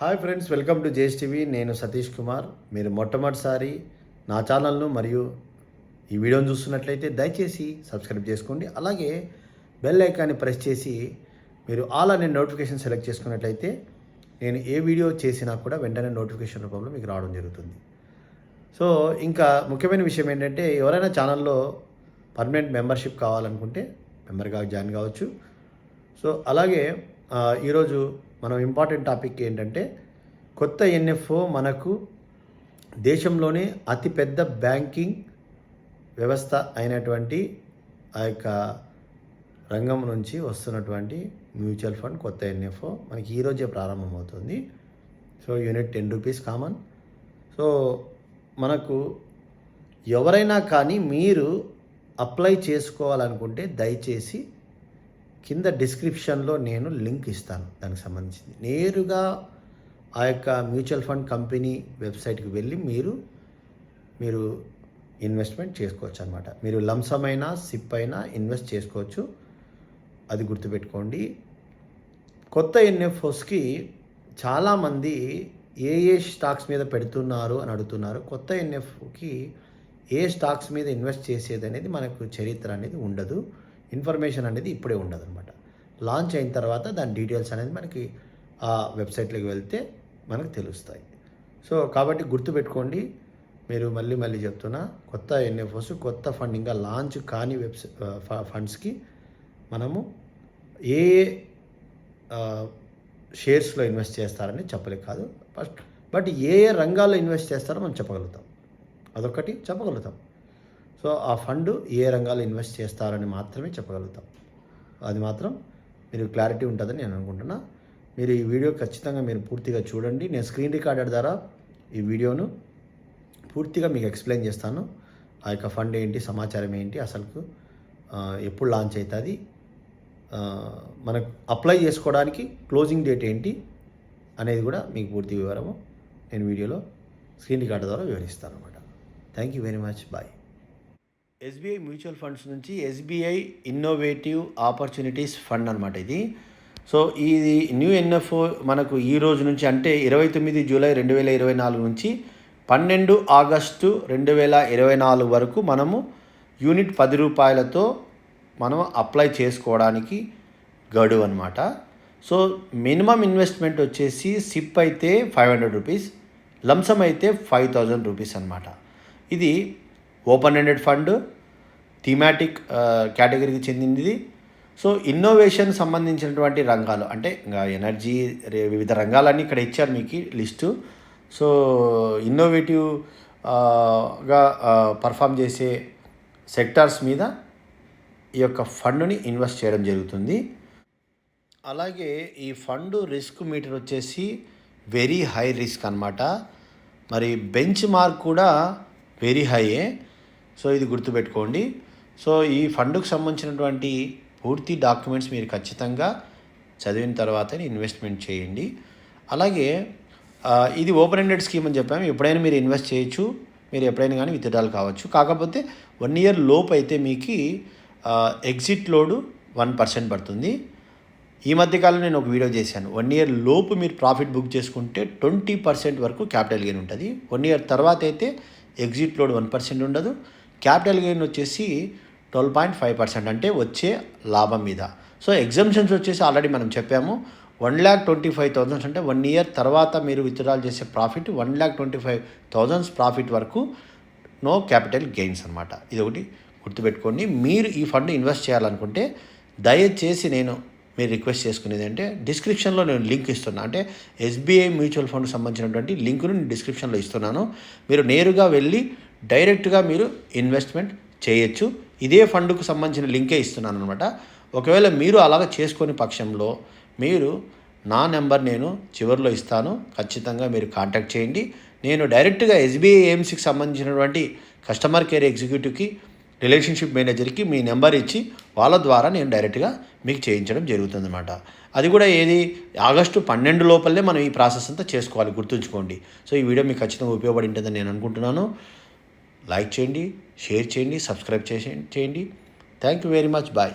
Hi friends welcome to JS TV నేను సతీష్ కుమార్. మీరు మొట్టమొదటిసారి నా ఛానల్ను మరియు ఈ వీడియోను చూస్తున్నట్లయితే దయచేసి సబ్స్క్రైబ్ చేసుకోండి. అలాగే బెల్ ఐకాన్ని ప్రెస్ చేసి మీరు ఆల్ అనే నోటిఫికేషన్ సెలెక్ట్ చేసుకున్నట్లయితే నేను ఏ వీడియో చేసినా కూడా వెంటనే నోటిఫికేషన్ రూపంలో మీకు రావడం జరుగుతుంది. సో ఇంకా ముఖ్యమైన విషయం ఏంటంటే ఎవరైనా ఛానల్లో పర్మనెంట్ మెంబర్షిప్ కావాలనుకుంటే మెంబర్గా జాయిన్ కావచ్చు. సో అలాగే ఈరోజు మనం ఇంపార్టెంట్ టాపిక్ ఏంటంటే కొత్త ఎన్ఎఫ్ఓ మనకు దేశంలోనే అతిపెద్ద బ్యాంకింగ్ వ్యవస్థ అయినటువంటి ఆ యొక్క రంగం నుంచి వస్తున్నటువంటి మ్యూచువల్ ఫండ్ కొత్త ఎన్ఎఫ్ఓ మనకి ఈరోజే ప్రారంభమవుతుంది. So unit ten rupees common. So మనకు ఎవరైనా కానీ మీరు అప్లై చేసుకోవాలనుకుంటే దయచేసి కింద డిస్క్రిప్షన్లో నేను లింక్ ఇస్తాను దానికి సంబంధించింది. నేరుగా ఆ యొక్క మ్యూచువల్ ఫండ్ కంపెనీ వెబ్సైట్కి వెళ్ళి మీరు మీరు ఇన్వెస్ట్మెంట్ చేసుకోవచ్చు అనమాట మీరు లంసమైన అయినా సిప్ అయినా ఇన్వెస్ట్ చేసుకోవచ్చు. అది గుర్తుపెట్టుకోండి. కొత్త ఎన్ఎఫ్ఓస్కి చాలామంది ఏ ఏ స్టాక్స్ మీద పెడుతున్నారు అని అడుగుతున్నారు. కొత్త ఎన్ఎఫ్కి ఏ స్టాక్స్ మీద ఇన్వెస్ట్ చేసేది అనేది మనకు చరిత్ర అనేది ఉండదు. ఇన్ఫర్మేషన్ అనేది ఇప్పుడే ఉండదు అనమాట లాంచ్ అయిన తర్వాత దాని డీటెయిల్స్ అనేది మనకి ఆ వెబ్సైట్లోకి వెళ్తే మనకు తెలుస్తాయి. సో కాబట్టి గుర్తుపెట్టుకోండి మీరు మళ్ళీ మళ్ళీ చెప్తున్నా కొత్త ఎన్ఎఫ్ఓస్ కొత్త ఫండ్ ఇంకా లాంచ్ కాని వెబ్సై ఫండ్స్కి మనము ఏ షేర్స్లో ఇన్వెస్ట్ చేస్తారని చెప్పలేక కాదు. ఫస్ట్ బట్ ఏ ఏ రంగాల్లో ఇన్వెస్ట్ చేస్తారో మనం చెప్పగలుగుతాం. అదొకటి చెప్పగలుగుతాం. సో ఆ ఫండ్ ఏ రంగాల్లో ఇన్వెస్ట్ చేస్తారని మాత్రమే చెప్పగలుగుతాం. అది మాత్రం మీరు క్లారిటీ ఉంటుందని నేను అనుకుంటున్నా. మీరు ఈ వీడియో ఖచ్చితంగా మీరు పూర్తిగా చూడండి. నేను స్క్రీన్ రికార్డర్ ద్వారా ఈ వీడియోను పూర్తిగా మీకు ఎక్స్ప్లెయిన్ చేస్తాను. ఆ యొక్క ఫండ్ ఏంటి సమాచారం ఏంటి అసలు ఎప్పుడు లాంచ్ అవుతుంది మనకు అప్లై చేసుకోవడానికి క్లోజింగ్ డేట్ ఏంటి అనేది కూడా మీకు పూర్తి వివరము నేను వీడియోలో స్క్రీన్ రికార్డ్ ద్వారా వివరిస్తాను అనమాట thank you very much bye SBI mutual funds నుంచి ఎస్బీఐ ఇన్నోవేటివ్ ఆపర్చునిటీస్ ఫండ్ అనమాట ఇది. సో ఇది న్యూ ఎన్ఎఫ్ఓ మనకు ఈ రోజు నుంచి అంటే ఇరవై తొమ్మిది జూలై రెండు వేల ఇరవై నాలుగు నుంచి పన్నెండు ఆగస్టు రెండు వేల ఇరవై నాలుగు వరకు మనము యూనిట్ పది రూపాయలతో మనం అప్లై చేసుకోవడానికి గడువు అనమాట సో మినిమం ఇన్వెస్ట్మెంట్ వచ్చేసి సిప్ అయితే ఫైవ్ హండ్రెడ్ రూపీస్ లంసమ్ అయితే ఫైవ్ థౌజండ్ రూపీస్ అనమాట ఇది ఓపెన్ ఎండెడ్ ఫండ్ థీమాటిక్ కేటగిరీకి చెందింది. సో ఇన్నోవేషన్ సంబంధించినటువంటి రంగాలు అంటే ఇంకా ఎనర్జీ వివిధ రంగాలన్నీ ఇక్కడ ఇచ్చారు మీకు లిస్టు. సో ఇన్నోవేటివ్గా పర్ఫామ్ చేసే సెక్టార్స్ మీద ఈ యొక్క ఫండ్ని ఇన్వెస్ట్ చేయడం జరుగుతుంది. అలాగే ఈ ఫండ్ రిస్క్ మీటర్ వచ్చేసి వెరీ హై రిస్క్ అన్నమాట. మరి బెంచ్ మార్క్ కూడా వెరీ హైయే. సో ఇది గుర్తుపెట్టుకోండి. సో ఈ ఫండ్కు సంబంధించినటువంటి పూర్తి డాక్యుమెంట్స్ మీరు ఖచ్చితంగా చదివిన తర్వాతనే ఇన్వెస్ట్మెంట్ చేయండి. అలాగే ఇది ఓపెన్ ఎండెడ్ స్కీమ్ అని చెప్పాము. ఎప్పుడైనా మీరు ఇన్వెస్ట్ చేయొచ్చు. మీరు ఎప్పుడైనా కానీ విత్డ్రాల్ కావచ్చు. కాకపోతే వన్ ఇయర్ లోపు అయితే మీకు ఎగ్జిట్ లోడు వన్ పర్సెంట్ పడుతుంది. ఈ మధ్యకాలం నేను ఒక వీడియో చేశాను. వన్ ఇయర్ లోపు మీరు ప్రాఫిట్ బుక్ చేసుకుంటే ట్వంటీ పర్సెంట్ వరకు క్యాపిటల్ గెయిన్ ఉంటుంది. వన్ ఇయర్ తర్వాత అయితే ఎగ్జిట్ లోడ్ వన్ పర్సెంట్ ఉండదు. క్యాపిటల్ గెయిన్ వచ్చేసి ట్వెల్వ్ పాయింట్ ఫైవ్ పర్సెంట్ అంటే వచ్చే లాభం మీద. సో ఎగ్జామ్షన్స్ వచ్చేసి ఆల్రెడీ మనం చెప్పాము. One lakh twenty five thousands అంటే వన్ ఇయర్ తర్వాత మీరు విత్డ్రాల్ చేసే profit one lakh twenty five thousands profit వరకు నో క్యాపిటల్ గెయిన్స్ అనమాట ఇది ఒకటి గుర్తుపెట్టుకోండి. మీరు ఈ ఫండ్ ఇన్వెస్ట్ చేయాలనుకుంటే దయచేసి నేను మీరు రిక్వెస్ట్ చేసుకునేది అంటే డిస్క్రిప్షన్లో నేను లింక్ ఇస్తున్నా. అంటే ఎస్బీఐ మ్యూచువల్ ఫండ్ సంబంధించినటువంటి లింకును నేను డిస్క్రిప్షన్లో ఇస్తున్నాను. మీరు నేరుగా వెళ్ళి డైరెక్ట్గా మీరు ఇన్వెస్ట్మెంట్ చేయొచ్చు. ఇదే ఫండ్కు సంబంధించిన లింకే ఇస్తున్నాను అనమాట ఒకవేళ మీరు అలాగ చేసుకొని పక్షంలో మీరు నా నెంబర్ నేను చివరిలో ఇస్తాను. ఖచ్చితంగా మీరు కాంటాక్ట్ చేయండి. నేను డైరెక్ట్గా ఎస్బీఐ ఏఎంసీకి సంబంధించినటువంటి కస్టమర్ కేర్ ఎగ్జిక్యూటివ్కి రిలేషన్షిప్ మేనేజర్కి మీ నెంబర్ ఇచ్చి వాళ్ళ ద్వారా నేను డైరెక్ట్గా మీకు చేయించడం జరుగుతుందన్నమాట. అది కూడా ఏది? ఆగస్టు పన్నెండు లోపలనే మనం ఈ ప్రాసెస్ అంతా చేసుకోవాలి. గుర్తుంచుకోండి. సో ఈ వీడియో మీకు ఖచ్చితంగా ఉపయోగపడి ఉంటుందని నేను అనుకుంటున్నాను. లైక్ చేయండి షేర్ చేయండి సబ్స్క్రైబ్ చేసి చేయండి thank you very much. Bye.